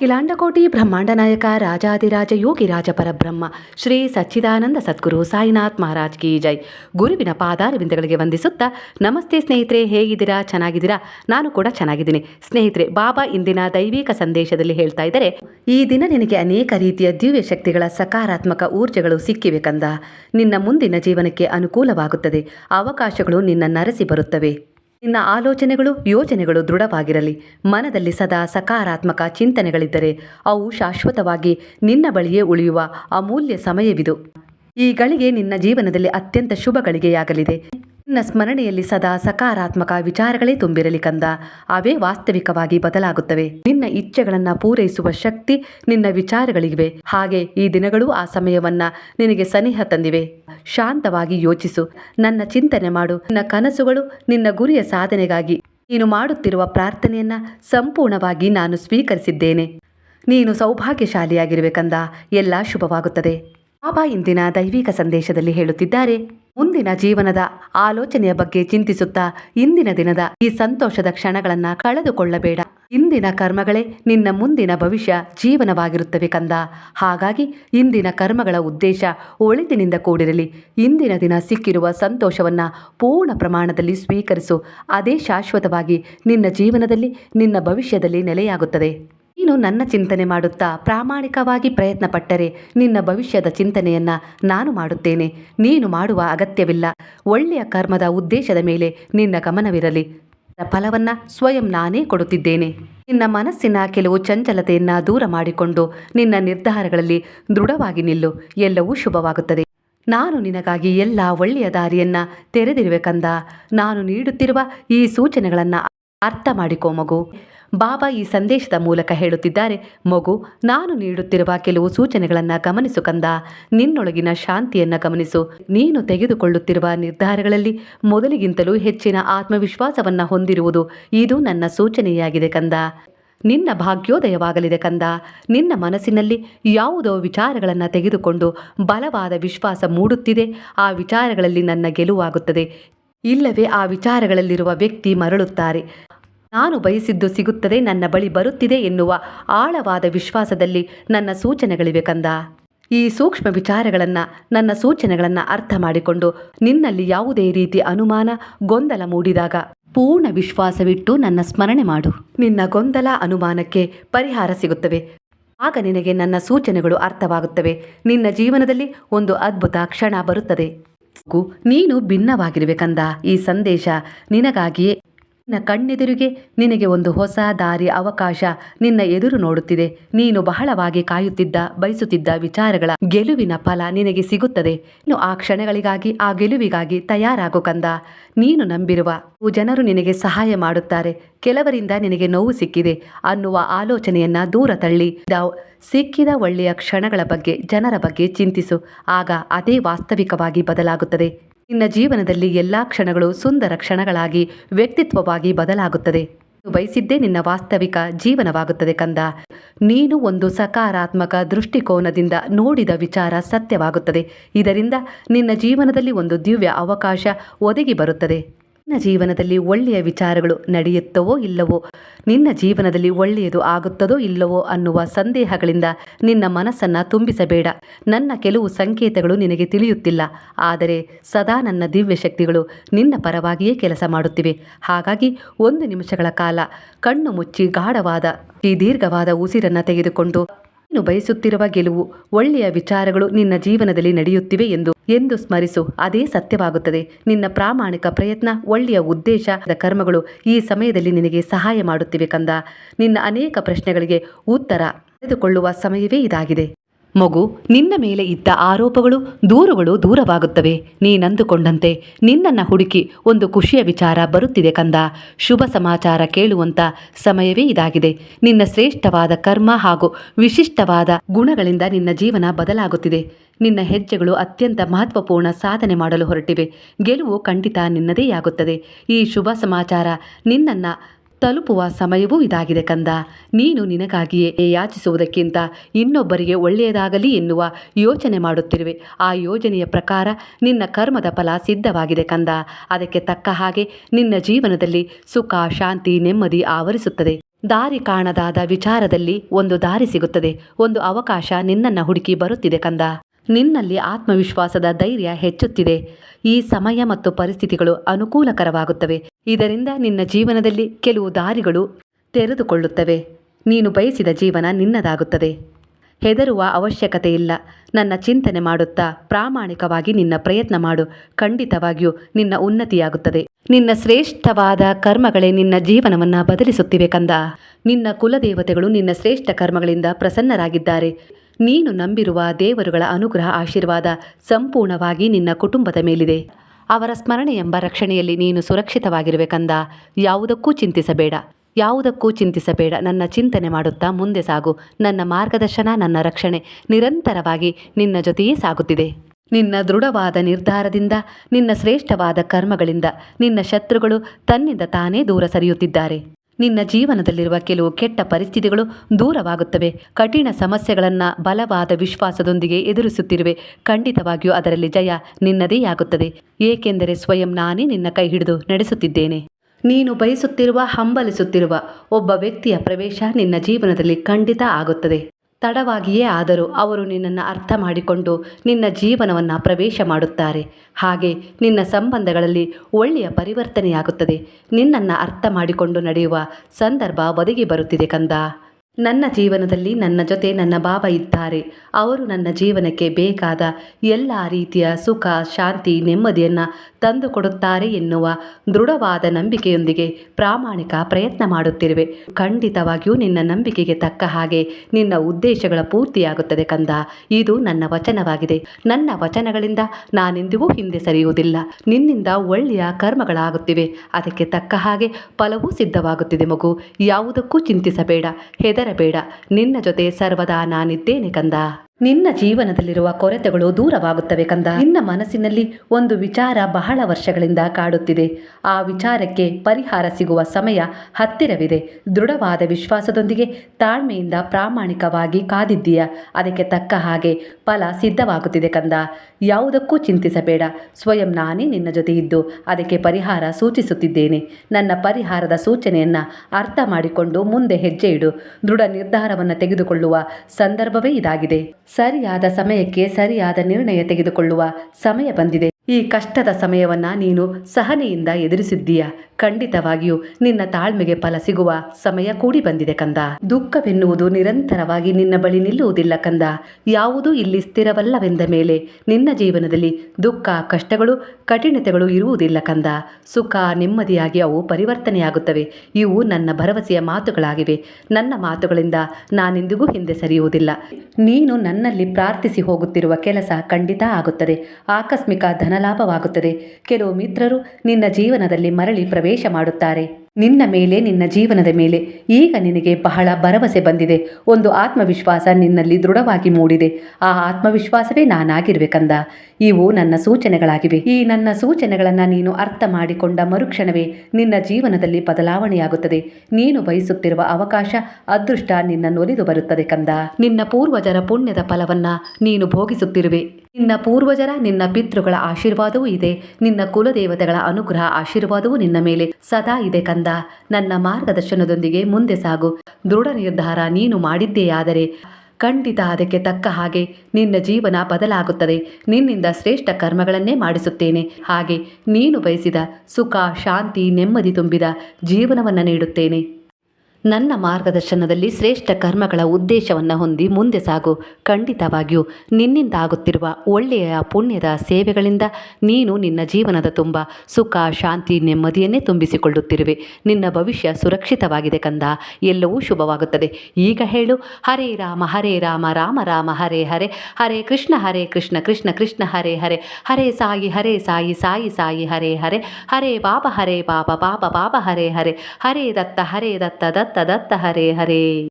ಕಿಲಾಂಡಕೋಟಿ ಬ್ರಹ್ಮಾಂಡ ನಾಯಕ ರಾಜಾದಿರಾಜ ಯೋಗಿ ರಾಜ ಪರಬ್ರಹ್ಮ, ಶ್ರೀ ಸಚ್ಚಿದಾನಂದ ಸದ್ಗುರು ಸಾಯಿನಾಥ್ ಮಹಾರಾಜ್ ಕಿ ಜೈ. ಗುರುವಿನ ಪಾದಾರವಿಂದಗಳಿಗೆ ವಂದಿಸುತ್ತಾ, ನಮಸ್ತೆ ಸ್ನೇಹಿತರೆ, ಹೇಗಿದ್ದೀರಾ? ಚೆನ್ನಾಗಿದ್ದೀರಾ? ನಾನು ಕೂಡ ಚೆನ್ನಾಗಿದ್ದೀನಿ. ಸ್ನೇಹಿತರೆ, ಬಾಬಾ ಇಂದಿನ ದೈವಿಕ ಸಂದೇಶದಲ್ಲಿ ಹೇಳ್ತಾ ಇದ್ದಾರೆ, ಈ ದಿನ ನಿನಗೆ ಅನೇಕ ರೀತಿಯ ದಿವ್ಯ ಶಕ್ತಿಗಳ ಸಕಾರಾತ್ಮಕ ಊರ್ಜೆಗಳು ಸಿಕ್ಕಿವೆ ಕಂದ. ನಿನ್ನ ಮುಂದಿನ ಜೀವನಕ್ಕೆ ಅನುಕೂಲವಾಗುತ್ತದೆ. ಅವಕಾಶಗಳು ನಿನ್ನ ನರಸಿ ಬರುತ್ತವೆ. ನಿನ್ನ ಆಲೋಚನೆಗಳು ಯೋಜನೆಗಳು ದೃಢವಾಗಿರಲಿ. ಮನದಲ್ಲಿ ಸದಾ ಸಕಾರಾತ್ಮಕ ಚಿಂತನೆಗಳಿದ್ದರೆ ಅವು ಶಾಶ್ವತವಾಗಿ ನಿನ್ನ ಬಳಿಯೇ ಉಳಿಯುವ ಅಮೂಲ್ಯ ಸಮಯವಿದು. ಈ ಗಳಿಗೆ ನಿನ್ನ ಜೀವನದಲ್ಲಿ ಅತ್ಯಂತ ಶುಭ ಗಳಿಗೆಯಾಗಲಿದೆ. ನಿನ್ನ ಸ್ಮರಣೆಯಲ್ಲಿ ಸದಾ ಸಕಾರಾತ್ಮಕ ವಿಚಾರಗಳೇ ತುಂಬಿರಲಿ ಕಂದ. ಅವೇ ವಾಸ್ತವಿಕವಾಗಿ ಬದಲಾಗುತ್ತವೆ. ನಿನ್ನ ಇಚ್ಛೆಗಳನ್ನು ಪೂರೈಸುವ ಶಕ್ತಿ ನಿನ್ನ ವಿಚಾರಗಳಿವೆ ಹಾಗೆ ಈ ದಿನಗಳು ಆ ಸಮಯವನ್ನ ನಿನಗೆ ಸನಿಹ ತಂದಿವೆ. ಶಾಂತವಾಗಿ ಯೋಚಿಸು. ನನ್ನ ಚಿಂತನೆ ಮಾಡು. ನಿನ್ನ ಕನಸುಗಳು ನಿನ್ನ ಗುರಿಯ ಸಾಧನೆಗಾಗಿ ನೀನು ಮಾಡುತ್ತಿರುವ ಪ್ರಾರ್ಥನೆಯನ್ನ ಸಂಪೂರ್ಣವಾಗಿ ನಾನು ಸ್ವೀಕರಿಸಿದ್ದೇನೆ. ನೀನು ಸೌಭಾಗ್ಯಶಾಲಿಯಾಗಿರಬೇಕಂದ ಎಲ್ಲ ಶುಭವಾಗುತ್ತದೆ. ಬಾಬಾ ಇಂದಿನ ದೈವಿಕ ಸಂದೇಶದಲ್ಲಿ ಹೇಳುತ್ತಿದ್ದಾರೆ. ಮುಂದಿನ ಜೀವನದ ಆಲೋಚನೆಯ ಬಗ್ಗೆ ಚಿಂತಿಸುತ್ತಾ ಇಂದಿನ ದಿನದ ಈ ಸಂತೋಷದ ಕ್ಷಣಗಳನ್ನ ಕಳೆದುಕೊಳ್ಳಬೇಡ. ಇಂದಿನ ಕರ್ಮಗಳೇ ನಿನ್ನ ಮುಂದಿನ ಭವಿಷ್ಯ ಜೀವನವಾಗಿರುತ್ತವೆ ಕಂದ. ಹಾಗಾಗಿ ಇಂದಿನ ಕರ್ಮಗಳ ಉದ್ದೇಶ ಒಳಿತಿನಿಂದ ಕೂಡಿರಲಿ. ಇಂದಿನ ದಿನ ಸಿಕ್ಕಿರುವ ಸಂತೋಷವನ್ನ ಪೂರ್ಣ ಪ್ರಮಾಣದಲ್ಲಿ ಸ್ವೀಕರಿಸು. ಅದೇ ಶಾಶ್ವತವಾಗಿ ನಿನ್ನ ಜೀವನದಲ್ಲಿ ನಿನ್ನ ಭವಿಷ್ಯದಲ್ಲಿ ನೆಲೆಯಾಗುತ್ತದೆ. ನೀನು ನನ್ನ ಚಿಂತನೆ ಮಾಡುತ್ತಾ ಪ್ರಾಮಾಣಿಕವಾಗಿ ಪ್ರಯತ್ನ ಪಟ್ಟರೆ ನಿನ್ನ ಭವಿಷ್ಯದ ಚಿಂತನೆಯನ್ನ ನಾನು ಮಾಡುತ್ತೇನೆ. ನೀನು ಮಾಡುವ ಅಗತ್ಯವಿಲ್ಲ. ಒಳ್ಳೆಯ ಕರ್ಮದ ಉದ್ದೇಶದ ಮೇಲೆ ನಿನ್ನ ಗಮನವಿರಲಿ. ಫಲವನ್ನ ಸ್ವಯಂ ನಾನೇ ಕೊಡುತ್ತಿದ್ದೇನೆ. ನಿನ್ನ ಮನಸ್ಸಿನ ಕೆಲವು ಚಂಚಲತೆಯನ್ನ ದೂರ ಮಾಡಿಕೊಂಡು ನಿನ್ನ ನಿರ್ಧಾರಗಳಲ್ಲಿ ದೃಢವಾಗಿ ನಿಲ್ಲು. ಎಲ್ಲವೂ ಶುಭವಾಗುತ್ತದೆ. ನಾನು ನಿನಗಾಗಿ ಎಲ್ಲ ಒಳ್ಳೆಯ ದಾರಿಯನ್ನ ತೆರೆದಿರುವೆ ಕಂದ. ನಾನು ನೀಡುತ್ತಿರುವ ಈ ಸೂಚನೆಗಳನ್ನು ಅರ್ಥ ಮಾಡಿಕೋ ಮಗು. ಬಾಬಾ ಈ ಸಂದೇಶದ ಮೂಲಕ ಹೇಳುತ್ತಿದ್ದಾರೆ, ಮಗು, ನಾನು ನೀಡುತ್ತಿರುವ ಕೆಲವು ಸೂಚನೆಗಳನ್ನು ಗಮನಿಸು ಕಂದ. ನಿನ್ನೊಳಗಿನ ಶಾಂತಿಯನ್ನು ಗಮನಿಸು. ನೀನು ತೆಗೆದುಕೊಳ್ಳುತ್ತಿರುವ ನಿರ್ಧಾರಗಳಲ್ಲಿ ಮೊದಲಿಗಿಂತಲೂ ಹೆಚ್ಚಿನ ಆತ್ಮವಿಶ್ವಾಸವನ್ನು ಹೊಂದಿರುವುದು ಇದು ನನ್ನ ಸೂಚನೆಯಾಗಿದೆ ಕಂದ. ನಿನ್ನ ಭಾಗ್ಯೋದಯವಾಗಲಿದೆ ಕಂದ. ನಿನ್ನ ಮನಸ್ಸಿನಲ್ಲಿ ಯಾವುದೋ ವಿಚಾರಗಳನ್ನು ತೆಗೆದುಕೊಂಡು ಬಲವಾದ ವಿಶ್ವಾಸ ಮೂಡುತ್ತಿದೆ. ಆ ವಿಚಾರಗಳಲ್ಲಿ ನನ್ನ ಗೆಲುವಾಗುತ್ತದೆ. ಇಲ್ಲವೇ ಆ ವಿಚಾರಗಳಲ್ಲಿರುವ ವ್ಯಕ್ತಿ ಮರಳುತ್ತಾರೆ. ನಾನು ಬಯಸಿದ್ದು ಸಿಗುತ್ತದೆ ನನ್ನ ಬಳಿ ಬರುತ್ತಿದೆ ಎನ್ನುವ ಆಳವಾದ ವಿಶ್ವಾಸದಲ್ಲಿ ನನ್ನ ಸೂಚನೆಗಳಿವೆ ಕಂದ. ಈ ಸೂಕ್ಷ್ಮ ವಿಚಾರಗಳನ್ನು, ನನ್ನ ಸೂಚನೆಗಳನ್ನು ಅರ್ಥ ಮಾಡಿಕೊಂಡು ನಿನ್ನಲ್ಲಿ ಯಾವುದೇ ರೀತಿ ಅನುಮಾನ, ಗೊಂದಲ ಮೂಡಿದಾಗ ಪೂರ್ಣ ವಿಶ್ವಾಸವಿಟ್ಟು ನನ್ನ ಸ್ಮರಣೆ ಮಾಡು. ನಿನ್ನ ಗೊಂದಲ ಅನುಮಾನಕ್ಕೆ ಪರಿಹಾರ ಸಿಗುತ್ತವೆ. ಆಗ ನಿನಗೆ ನನ್ನ ಸೂಚನೆಗಳು ಅರ್ಥವಾಗುತ್ತವೆ. ನಿನ್ನ ಜೀವನದಲ್ಲಿ ಒಂದು ಅದ್ಭುತ ಕ್ಷಣ ಬರುತ್ತದೆ. ನೀನು ಭಿನ್ನವಾಗಿರಬೇಕಂದ ಈ ಸಂದೇಶ ನಿನಗಾಗಿಯೇ ನಿನ್ನ ಕಣ್ಣೆದುರಿಗೆ ನಿನಗೆ ಒಂದು ಹೊಸ ದಾರಿ ಅವಕಾಶ ನಿನ್ನ ಎದುರು ನೋಡುತ್ತಿದೆ. ನೀನು ಬಹಳವಾಗಿ ಕಾಯುತ್ತಿದ್ದ, ಬಯಸುತ್ತಿದ್ದ ವಿಚಾರಗಳ ಗೆಲುವಿನ ಫಲ ನಿನಗೆ ಸಿಗುತ್ತದೆ. ಇನ್ನು ಆ ಕ್ಷಣಗಳಿಗಾಗಿ, ಆ ಗೆಲುವಿಗಾಗಿ ತಯಾರಾಗು ಕಂದ. ನೀನು ನಂಬಿರುವ ಜನರು ನಿನಗೆ ಸಹಾಯ ಮಾಡುತ್ತಾರೆ. ಕೆಲವರಿಂದ ನಿನಗೆ ನೋವು ಸಿಕ್ಕಿದೆ. ಅನ್ನುವ ಆಲೋಚನೆಯನ್ನ ದೂರ ತಳ್ಳಿ. ಸಿಕ್ಕಿದ ಒಳ್ಳೆಯ ಕ್ಷಣಗಳ ಬಗ್ಗೆ, ಜನರ ಬಗ್ಗೆ ಚಿಂತಿಸು. ಆಗ ಅದೇ ವಾಸ್ತವಿಕವಾಗಿ ಬದಲಾಗುತ್ತದೆ. ನಿನ್ನ ಜೀವನದಲ್ಲಿ ಎಲ್ಲಾ ಕ್ಷಣಗಳು ಸುಂದರ ಕ್ಷಣಗಳಾಗಿ ವ್ಯಕ್ತಿತ್ವವಾಗಿ ಬದಲಾಗುತ್ತದೆ. ಬಯಸಿದ್ದೇ ನಿನ್ನ ವಾಸ್ತವಿಕ ಜೀವನವಾಗುತ್ತದೆ ಕಂದ. ನೀನು ಒಂದು ಸಕಾರಾತ್ಮಕ ದೃಷ್ಟಿಕೋನದಿಂದ ನೋಡಿದ ವಿಚಾರ ಸತ್ಯವಾಗುತ್ತದೆ. ಇದರಿಂದ ನಿನ್ನ ಜೀವನದಲ್ಲಿ ಒಂದು ದಿವ್ಯ ಅವಕಾಶ ಒದಗಿ ಬರುತ್ತದೆ. ನಿನ್ನ ಜೀವನದಲ್ಲಿ ಒಳ್ಳೆಯ ವಿಚಾರಗಳು ನಡೆಯುತ್ತವೋ ಇಲ್ಲವೋ, ನಿನ್ನ ಜೀವನದಲ್ಲಿ ಒಳ್ಳೆಯದು ಆಗುತ್ತದೋ ಇಲ್ಲವೋ ಅನ್ನುವ ಸಂದೇಹಗಳಿಂದ ನಿನ್ನ ಮನಸ್ಸನ್ನು ತುಂಬಿಸಬೇಡ. ನನ್ನ ಕೆಲವು ಸಂಕೇತಗಳು ನಿನಗೆ ತಿಳಿಯುತ್ತಿಲ್ಲ. ಆದರೆ ಸದಾ ನನ್ನ ದಿವ್ಯ ಶಕ್ತಿಗಳು ನಿನ್ನ ಪರವಾಗಿಯೇ ಕೆಲಸ ಮಾಡುತ್ತಿವೆ. ಹಾಗಾಗಿ ಒಂದು ನಿಮಿಷಗಳ ಕಾಲ ಕಣ್ಣು ಮುಚ್ಚಿ ಗಾಢವಾದ, ಈ ದೀರ್ಘವಾದ ಉಸಿರನ್ನು ತೆಗೆದುಕೊಂಡು, ನೀನು ಬಯಸುತ್ತಿರುವ ಗೆಲುವು, ಒಳ್ಳೆಯ ವಿಚಾರಗಳು ನಿನ್ನ ಜೀವನದಲ್ಲಿ ನಡೆಯುತ್ತಿವೆ ಎಂದು ಎಂದು ಸ್ಮರಿಸು. ಅದೇ ಸತ್ಯವಾಗುತ್ತದೆ. ನಿನ್ನ ಪ್ರಾಮಾಣಿಕ ಪ್ರಯತ್ನ, ಒಳ್ಳೆಯ ಉದ್ದೇಶದ ಕರ್ಮಗಳು ಈ ಸಮಯದಲ್ಲಿ ನಿನಗೆ ಸಹಾಯ ಮಾಡುತ್ತಿವೆ ಕಂದ. ನಿನ್ನ ಅನೇಕ ಪ್ರಶ್ನೆಗಳಿಗೆ ಉತ್ತರ ಪಡೆದುಕೊಳ್ಳುವ ಸಮಯವೇ ಇದಾಗಿದೆ. ಮಗು, ನಿನ್ನ ಮೇಲೆ ಇದ್ದ ಆರೋಪಗಳು, ದೂರುಗಳು ದೂರವಾಗುತ್ತವೆ. ನೀನಂದುಕೊಂಡಂತೆ ನಿನ್ನನ್ನು ಹುಡುಕಿ ಒಂದು ಖುಷಿಯ ವಿಚಾರ ಬರುತ್ತಿದೆ ಕಂದ. ಶುಭ ಸಮಾಚಾರ ಕೇಳುವಂಥ ಸಮಯವೇ ಇದಾಗಿದೆ. ನಿನ್ನ ಶ್ರೇಷ್ಠವಾದ ಕರ್ಮ ಹಾಗೂ ವಿಶಿಷ್ಟವಾದ ಗುಣಗಳಿಂದ ನಿನ್ನ ಜೀವನ ಬದಲಾಗುತ್ತಿದೆ. ನಿನ್ನ ಹೆಜ್ಜೆಗಳು ಅತ್ಯಂತ ಮಹತ್ವಪೂರ್ಣ ಸಾಧನೆ ಮಾಡಲು ಹೊರಟಿವೆ. ಗೆಲುವು ಖಂಡಿತ ನಿನ್ನದೇ ಆಗುತ್ತದೆ. ಈ ಶುಭ ಸಮಾಚಾರ ನಿನ್ನನ್ನು ತಲುಪುವ ಸಮಯವೂ ಇದಾಗಿದೆ ಕಂದ. ನೀನು ನಿನಗಾಗಿಯೇ ಯಾಚಿಸುವುದಕ್ಕಿಂತ ಇನ್ನೊಬ್ಬರಿಗೆ ಒಳ್ಳೆಯದಾಗಲಿ ಎನ್ನುವ ಯೋಚನೆ ಮಾಡುತ್ತಿರುವೆ. ಆ ಯೋಜನೆಯ ಪ್ರಕಾರ ನಿನ್ನ ಕರ್ಮದ ಫಲ ಸಿದ್ಧವಾಗಿದೆ ಕಂದ. ಅದಕ್ಕೆ ತಕ್ಕ ಹಾಗೆ ನಿನ್ನ ಜೀವನದಲ್ಲಿ ಸುಖ, ಶಾಂತಿ, ನೆಮ್ಮದಿ ಆವರಿಸುತ್ತದೆ. ದಾರಿ ಕಾಣದಾದ ವಿಚಾರದಲ್ಲಿ ಒಂದು ದಾರಿ ಸಿಗುತ್ತದೆ. ಒಂದು ಅವಕಾಶ ನಿನ್ನನ್ನು ಹುಡುಕಿ ಬರುತ್ತಿದೆ ಕಂದ. ನಿನ್ನಲ್ಲಿ ಆತ್ಮವಿಶ್ವಾಸದ ಧೈರ್ಯ ಹೆಚ್ಚುತ್ತಿದೆ. ಈ ಸಮಯ ಮತ್ತು ಪರಿಸ್ಥಿತಿಗಳು ಅನುಕೂಲಕರವಾಗುತ್ತವೆ. ಇದರಿಂದ ನಿನ್ನ ಜೀವನದಲ್ಲಿ ಕೆಲವು ದಾರಿಗಳು ತೆರೆದುಕೊಳ್ಳುತ್ತವೆ. ನೀನು ಬಯಸಿದ ಜೀವನ ನಿನ್ನದಾಗುತ್ತದೆ. ಹೆದರುವ ಅವಶ್ಯಕತೆ ಇಲ್ಲ ನನ್ನ ಚಿಂತನೆ ಮಾಡುತ್ತಾ ಪ್ರಾಮಾಣಿಕವಾಗಿ ನಿನ್ನ ಪ್ರಯತ್ನ ಮಾಡು. ಖಂಡಿತವಾಗಿಯೂ ನಿನ್ನ ಉನ್ನತಿಯಾಗುತ್ತದೆ. ನಿನ್ನ ಶ್ರೇಷ್ಠವಾದ ಕರ್ಮಗಳೇ ನಿನ್ನ ಜೀವನವನ್ನು ಬದಲಿಸುತ್ತಿವೆ ಕಂದ. ನಿನ್ನ ಕುಲದೇವತೆಗಳು ನಿನ್ನ ಶ್ರೇಷ್ಠ ಕರ್ಮಗಳಿಂದ ಪ್ರಸನ್ನರಾಗಿದ್ದಾರೆ. ನೀನು ನಂಬಿರುವ ದೇವರುಗಳ ಅನುಗ್ರಹ ಆಶೀರ್ವಾದ ಸಂಪೂರ್ಣವಾಗಿ ನಿನ್ನ ಕುಟುಂಬದ ಮೇಲಿದೆ. ಅವರ ಸ್ಮರಣೆ ಎಂಬ ರಕ್ಷಣೆಯಲ್ಲಿ ನೀನು ಸುರಕ್ಷಿತವಾಗಿರಬೇಕಂದ. ಯಾವುದಕ್ಕೂ ಚಿಂತಿಸಬೇಡ. ಯಾವುದಕ್ಕೂ ಚಿಂತಿಸಬೇಡ. ನನ್ನ ಚಿಂತನೆ ಮಾಡುತ್ತಾ ಮುಂದೆ ಸಾಗು. ನನ್ನ ಮಾರ್ಗದರ್ಶನ, ನನ್ನ ರಕ್ಷಣೆ ನಿರಂತರವಾಗಿ ನಿನ್ನ ಜೊತೆಯೇ ಸಾಗುತ್ತಿದೆ. ನಿನ್ನ ದೃಢವಾದ ನಿರ್ಧಾರದಿಂದ, ನಿನ್ನ ಶ್ರೇಷ್ಠವಾದ ಕರ್ಮಗಳಿಂದ ನಿನ್ನ ಶತ್ರುಗಳು ತನ್ನಿಂದ ತಾನೇ ದೂರ ಸರಿಯುತ್ತಿದ್ದಾರೆ. ನಿನ್ನ ಜೀವನದಲ್ಲಿರುವ ಕೆಲವು ಕೆಟ್ಟ ಪರಿಸ್ಥಿತಿಗಳು ದೂರವಾಗುತ್ತವೆ. ಕಠಿಣ ಸಮಸ್ಯೆಗಳನ್ನು ಬಲವಾದ ವಿಶ್ವಾಸದೊಂದಿಗೆ ಎದುರಿಸುತ್ತಿರುವೆ. ಖಂಡಿತವಾಗಿಯೂ ಅದರಲ್ಲಿ ಜಯ ನಿನ್ನದೇ ಆಗುತ್ತದೆ. ಏಕೆಂದರೆ ಸ್ವಯಂ ನಾನೇ ನಿನ್ನ ಕೈ ಹಿಡಿದು ನಡೆಸುತ್ತಿದ್ದೇನೆ. ನೀನು ಬಯಸುತ್ತಿರುವ, ಹಂಬಲಿಸುತ್ತಿರುವ ಒಬ್ಬ ವ್ಯಕ್ತಿಯ ಪ್ರವೇಶ ನಿನ್ನ ಜೀವನದಲ್ಲಿ ಖಂಡಿತ ಆಗುತ್ತದೆ. ತಡವಾಗಿಯೇ ಆದರೂ ಅವರು ನಿನ್ನನ್ನು ಅರ್ಥ ಮಾಡಿಕೊಂಡು ನಿನ್ನ ಜೀವನವನ್ನು ಪ್ರವೇಶ ಮಾಡುತ್ತಾರೆ. ಹಾಗೆ ನಿನ್ನ ಸಂಬಂಧಗಳಲ್ಲಿ ಒಳ್ಳೆಯ ಪರಿವರ್ತನೆಯಾಗುತ್ತದೆ. ನಿನ್ನನ್ನು ಅರ್ಥ ಮಾಡಿಕೊಂಡು ನಡೆಯುವ ಸಂದರ್ಭ ಒದಗಿ ಬರುತ್ತಿದೆ ಕಂದ. ನನ್ನ ಜೀವನದಲ್ಲಿ ನನ್ನ ಜೊತೆ ನನ್ನ ಬಾಬಾ ಇದ್ದಾರೆ. ಅವರು ನನ್ನ ಜೀವನಕ್ಕೆ ಬೇಕಾದ ಎಲ್ಲ ರೀತಿಯ ಸುಖ, ಶಾಂತಿ, ನೆಮ್ಮದಿಯನ್ನು ತಂದುಕೊಡುತ್ತಾರೆ ಎನ್ನುವ ದೃಢವಾದ ನಂಬಿಕೆಯೊಂದಿಗೆ ಪ್ರಾಮಾಣಿಕ ಪ್ರಯತ್ನ ಮಾಡುತ್ತಿರುವೆ. ಖಂಡಿತವಾಗಿಯೂ ನಿನ್ನ ನಂಬಿಕೆಗೆ ತಕ್ಕ ಹಾಗೆ ನಿನ್ನ ಉದ್ದೇಶಗಳ ಪೂರ್ತಿಯಾಗುತ್ತದೆ ಕಂದ. ಇದು ನನ್ನ ವಚನವಾಗಿದೆ. ನನ್ನ ವಚನಗಳಿಂದ ನಾನೆಂದಿಗೂ ಹಿಂದೆ ಸರಿಯುವುದಿಲ್ಲ. ನಿನ್ನಿಂದ ಒಳ್ಳೆಯ ಕರ್ಮಗಳಾಗುತ್ತಿವೆ. ಅದಕ್ಕೆ ತಕ್ಕ ಹಾಗೆ ಫಲವೂ ಸಿದ್ಧವಾಗುತ್ತಿದೆ ಮಗು. ಯಾವುದಕ್ಕೂ ಚಿಂತಿಸಬೇಡ. ಹೆದರಬೇಡ ನಿನ್ನ ಜೊತೆ ಸರ್ವದಾ ನಾನಿದ್ದೇನೆ ಕಂದ. ನಿನ್ನ ಜೀವನದಲ್ಲಿರುವ ಕೊರತೆಗಳು ದೂರವಾಗುತ್ತವೆ ಕಂದ. ನಿನ್ನ ಮನಸ್ಸಿನಲ್ಲಿ ಒಂದು ವಿಚಾರ ಬಹಳ ವರ್ಷಗಳಿಂದ ಕಾಡುತ್ತಿದೆ. ಆ ವಿಚಾರಕ್ಕೆ ಪರಿಹಾರ ಸಿಗುವ ಸಮಯ ಹತ್ತಿರವಿದೆ. ದೃಢವಾದ ವಿಶ್ವಾಸದೊಂದಿಗೆ ತಾಳ್ಮೆಯಿಂದ ಪ್ರಾಮಾಣಿಕವಾಗಿ ಕಾದಿದ್ದೀಯ. ಅದಕ್ಕೆ ತಕ್ಕ ಹಾಗೆ ಫಲ ಸಿದ್ಧವಾಗುತ್ತಿದೆ ಕಂದ. ಯಾವುದಕ್ಕೂ ಚಿಂತಿಸಬೇಡ. ಸ್ವಯಂ ನಾನೇ ನಿನ್ನ ಜೊತೆ ಇದ್ದು ಅದಕ್ಕೆ ಪರಿಹಾರ ಸೂಚಿಸುತ್ತಿದ್ದೇನೆ. ನನ್ನ ಪರಿಹಾರದ ಸೂಚನೆಯನ್ನು ಅರ್ಥ ಮಾಡಿಕೊಂಡು ಮುಂದೆ ಹೆಜ್ಜೆ ಇಡು. ದೃಢ ನಿರ್ಧಾರವನ್ನು ತೆಗೆದುಕೊಳ್ಳುವ ಸಂದರ್ಭವೇ ಇದಾಗಿದೆ. ಸರಿಯಾದ ಸಮಯಕ್ಕೆ ಸರಿಯಾದ ನಿರ್ಣಯ ತೆಗೆದುಕೊಳ್ಳುವ ಸಮಯ ಬಂದಿದೆ. ಈ ಕಷ್ಟದ ಸಮಯವನ್ನ ನೀನು ಸಹನೆಯಿಂದ ಎದುರಿಸಿದ್ದೀಯ? ಖಂಡಿತವಾಗಿಯೂ ನಿನ್ನ ತಾಳ್ಮೆಗೆ ಫಲ ಸಿಗುವ ಸಮಯ ಕೂಡಿ ಬಂದಿದೆ ಕಂದ. ದುಃಖವೆನ್ನುವುದು ನಿರಂತರವಾಗಿ ನಿನ್ನ ಬಳಿ ನಿಲ್ಲುವುದಿಲ್ಲ ಕಂದ. ಯಾವುದೂ ಇಲ್ಲಿ ಸ್ಥಿರವಲ್ಲವೆಂದ ಮೇಲೆ ನಿನ್ನ ಜೀವನದಲ್ಲಿ ದುಃಖ, ಕಷ್ಟಗಳು, ಕಠಿಣತೆಗಳು ಇರುವುದಿಲ್ಲ ಕಂದ. ಸುಖ, ನೆಮ್ಮದಿಯಾಗಿ ಅವು ಪರಿವರ್ತನೆಯಾಗುತ್ತವೆ. ಇವು ನನ್ನ ಭರವಸೆಯ ಮಾತುಗಳಾಗಿವೆ. ನನ್ನ ಮಾತುಗಳಿಂದ ನಾನೆಂದಿಗೂ ಹಿಂದೆ ಸರಿಯುವುದಿಲ್ಲ. ನೀನು ನನ್ನಲ್ಲಿ ಪ್ರಾರ್ಥಿಸಿ ಹೋಗುತ್ತಿರುವ ಕೆಲಸ ಖಂಡಿತ ಆಗುತ್ತದೆ. ಆಕಸ್ಮಿಕ ಧನಲಾಭವಾಗುತ್ತದೆ. ಕೆಲವು ಮಿತ್ರರು ನಿನ್ನ ಜೀವನದಲ್ಲಿ ಮರಳಿ ಪ್ರವೇಶ ಮಾಡುತ್ತಾರೆ. ನಿನ್ನ ಮೇಲೆ, ನಿನ್ನ ಜೀವನದ ಮೇಲೆ ಈಗ ನಿನಗೆ ಬಹಳ ಭರವಸೆ ಬಂದಿದೆ. ಒಂದು ಆತ್ಮವಿಶ್ವಾಸ ನಿನ್ನಲ್ಲಿ ದೃಢವಾಗಿ ಮೂಡಿದೆ. ಆ ಆತ್ಮವಿಶ್ವಾಸವೇ ನಾನಾಗಿರ್ಬೇಕಂದ. ಇವು ನನ್ನ ಸೂಚನೆಗಳಾಗಿವೆ. ಈ ನನ್ನ ಸೂಚನೆಗಳನ್ನು ನೀನು ಅರ್ಥ ಮಾಡಿಕೊಂಡ ಮರುಕ್ಷಣವೇ ನಿನ್ನ ಜೀವನದಲ್ಲಿ ಬದಲಾವಣೆಯಾಗುತ್ತದೆ. ನೀನು ಬಯಸುತ್ತಿರುವ ಅವಕಾಶ, ಅದೃಷ್ಟ ನಿನ್ನ ಒಲಿದು ಬರುತ್ತದೆ ಕಂದ. ನಿನ್ನ ಪೂರ್ವಜರ ಪುಣ್ಯದ ಫಲವನ್ನ ನೀನು ಭೋಗಿಸುತ್ತಿರುವೆ. ನಿನ್ನ ಪೂರ್ವಜರ, ನಿನ್ನ ಪಿತೃಗಳ ಆಶೀರ್ವಾದವೂ ಇದೆ. ನಿನ್ನ ಕುಲದೇವತೆಗಳ ಅನುಗ್ರಹ ಆಶೀರ್ವಾದವೂ ನಿನ್ನ ಮೇಲೆ ಸದಾ ಇದೆ ಕಂದ. ನನ್ನ ಮಾರ್ಗದರ್ಶನದೊಂದಿಗೆ ಮುಂದೆ ಸಾಗು. ದೃಢ ನಿರ್ಧಾರ ನೀನು ಮಾಡಿದ್ದೆಯಾದರೆ ಖಂಡಿತ ಅದಕ್ಕೆ ತಕ್ಕ ಹಾಗೆ ನಿನ್ನ ಜೀವನ ಬದಲಾಗುತ್ತದೆ. ನಿನ್ನಿಂದ ಶ್ರೇಷ್ಠ ಕರ್ಮಗಳನ್ನೇ ಮಾಡಿಸುತ್ತೇನೆ. ಹಾಗೆ ನೀನು ಬಯಸಿದ ಸುಖ, ಶಾಂತಿ, ನೆಮ್ಮದಿ ತುಂಬಿದ ಜೀವನವನ್ನು ನೀಡುತ್ತೇನೆ. ನನ್ನ ಮಾರ್ಗದರ್ಶನದಲ್ಲಿ ಶ್ರೇಷ್ಠ ಕರ್ಮಗಳ ಉದ್ದೇಶವನ್ನು ಹೊಂದಿ ಮುಂದೆ ಸಾಗು. ಖಂಡಿತವಾಗಿಯೂ ನಿನ್ನಿಂದ ಆಗುತ್ತಿರುವ ಒಳ್ಳೆಯ ಪುಣ್ಯದ ಸೇವೆಗಳಿಂದ ನೀನು ನಿನ್ನ ಜೀವನದ ತುಂಬ ಸುಖ, ಶಾಂತಿ, ನೆಮ್ಮದಿಯನ್ನೇ ತುಂಬಿಸಿಕೊಳ್ಳುತ್ತಿರುವೆ. ನಿನ್ನ ಭವಿಷ್ಯ ಸುರಕ್ಷಿತವಾಗಿದೆ ಕಂದ. ಎಲ್ಲವೂ ಶುಭವಾಗುತ್ತದೆ. ಈಗ ಹೇಳು. ಹರೇ ರಾಮ ಹರೇ ರಾಮ ರಾಮ ರಾಮ, ಹರೇ ಹರೇ. ಹರೇ ಕೃಷ್ಣ ಹರೇ ಕೃಷ್ಣ ಕೃಷ್ಣ ಕೃಷ್ಣ, ಹರೇ ಹರೇ. ಹರೇ ಸಾಯಿ ಹರೇ ಸಾಯಿ ಸಾಯಿ ಸಾಯಿ, ಹರೇ ಹರೇ. ಹರೇ ಬಾಬ ಹರೇ ಬಾಬ ಬಾಬ ಬಾಬ, ಹರೇ ಹರೇ. ಹರೇ ದತ್ತ ಹರೇ ದತ್ತ ದತ್ತ ದತ್ತ ಹರೇ ಹರೇ